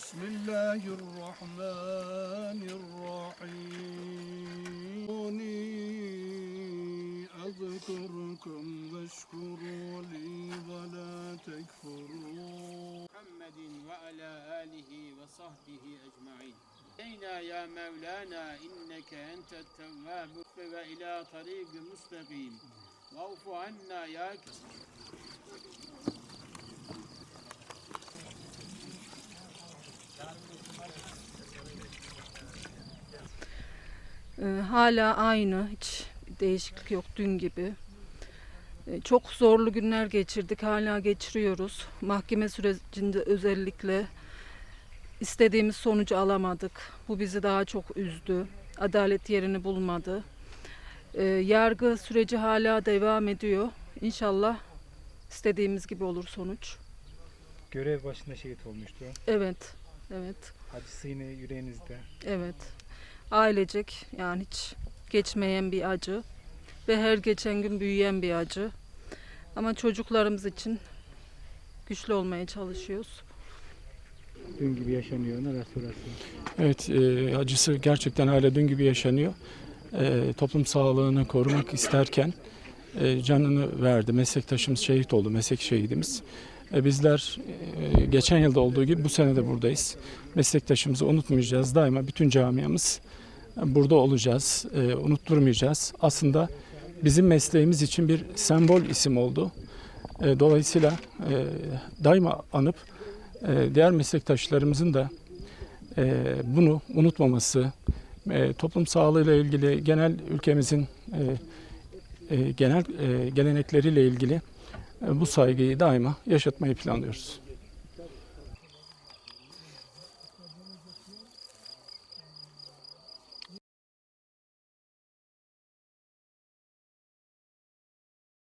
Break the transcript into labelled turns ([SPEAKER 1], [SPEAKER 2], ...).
[SPEAKER 1] بسم الله الرحمن الرحيم. أذكركم واشكروا لي ولا تكفرون
[SPEAKER 2] محمد وعلى آله وصحبه أجمعين. إلينا يا مولانا إنك أنت التواب. وإلى طريق مستقيم. واعف عنا يا كريم.
[SPEAKER 3] Ee, hala aynı, hiç değişiklik yok dün gibi. Ee, çok zorlu günler geçirdik, hala geçiriyoruz. Mahkeme sürecinde özellikle istediğimiz sonucu alamadık. Bu bizi daha çok üzdü. Adalet yerini bulmadı. Ee, yargı süreci hala devam ediyor. İnşallah istediğimiz gibi olur sonuç.
[SPEAKER 4] Görev başında şehit olmuştu.
[SPEAKER 3] Evet, evet.
[SPEAKER 4] Acısı yine yüreğinizde.
[SPEAKER 3] Evet. Ailecek yani hiç geçmeyen bir acı ve her geçen gün büyüyen bir acı. Ama çocuklarımız için güçlü olmaya çalışıyoruz.
[SPEAKER 4] Dün gibi yaşanıyor. Neler söylersiniz?
[SPEAKER 5] Evet, e, acısı gerçekten hala dün gibi yaşanıyor. E, toplum sağlığını korumak isterken canını verdi. Meslektaşımız şehit oldu, meslek şehidimiz. E, bizler e, geçen yılda olduğu gibi bu sene de buradayız. Meslektaşımızı unutmayacağız. Daima bütün camiamız e, burada olacağız, e, unutturmayacağız. Aslında bizim mesleğimiz için bir sembol isim oldu. E, dolayısıyla e, daima anıp e, diğer meslektaşlarımızın da e, bunu unutmaması, e, toplum sağlığıyla ilgili genel ülkemizin e, e, genel e, gelenekleriyle ilgili e, bu saygıyı daima yaşatmayı planlıyoruz.